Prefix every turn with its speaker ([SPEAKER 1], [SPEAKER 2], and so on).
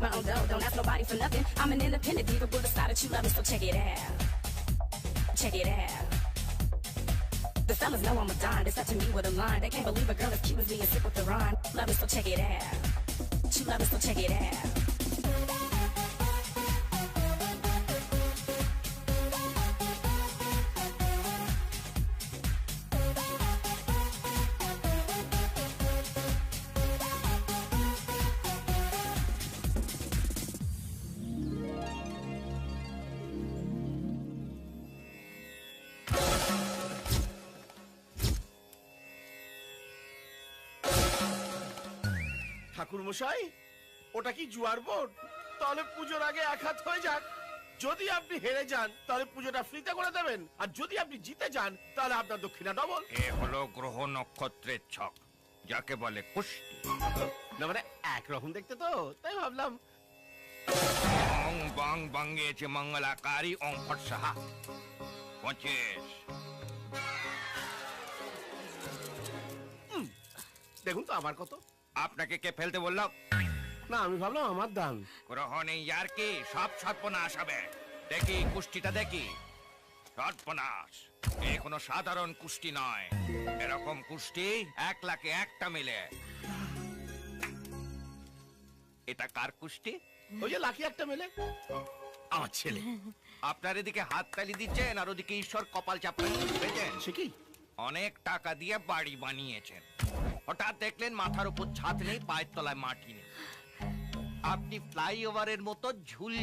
[SPEAKER 1] my own dough. Don't ask nobody for nothing. I'm an independent diva with a style that you love, so check it out. Check it out. The fellas know I'm a dime. They step to me with a line. They can't believe a girl as cute as me and sick with the rhyme. Love it, so check it out. You love it, so check it out.
[SPEAKER 2] ঠাকুর মশাই ওটা কি জুয়ার board তাহলে পুজোর আগে এক হাত হয়ে যাক। যদি আপনি হেরে যান তাহলে পুজোটা ফ্রিতে করে দেবেন। আর যদি আপনি জিতে যান তাহলে আপনার দক্ষিণা ডবল।
[SPEAKER 3] এ হলো গ্রহ নক্ষত্রের ছক যাকে বলে কুষ্টি।
[SPEAKER 2] না মানে একরকম দেখতে তো তাই ভাবলাম।
[SPEAKER 3] অং বং বঙ্গেছে মঙ্গলাকারী অং ফট সাহা। পঁচিশ।
[SPEAKER 2] দেখুন তো আমার কত।
[SPEAKER 3] আপনাকে কে ফেলতে বললাম
[SPEAKER 2] না আমি ভাবলাম আমার দান।
[SPEAKER 3] গ্রহ নেই আর কি? সব সর্বনাশ হবে। দেখি কুষ্টিটা দেখি। সর্বনাশ। এ কোনো সাধারণ কুষ্টি নয়। এরকম কুষ্টি এক লাখে একটা মিলে। এটা কার কুষ্টি?
[SPEAKER 2] ওই যে লাকি একটা মেলে। আমার ছেলে।
[SPEAKER 3] আপনার এদিকে হাত তালি দিচ্ছেন আর ওদিকে ঈশ্বর কপাল চাপড়ে
[SPEAKER 2] সে কি?
[SPEAKER 3] অনেক টাকা দিয়ে বাড়ি বানিয়েছেন। হঠাৎ দেখলেন মাথার উপর ছাদ নেই পায়ের তলায় মাটি নেই। আপনি ফ্লাইওভারের মতো ঝুল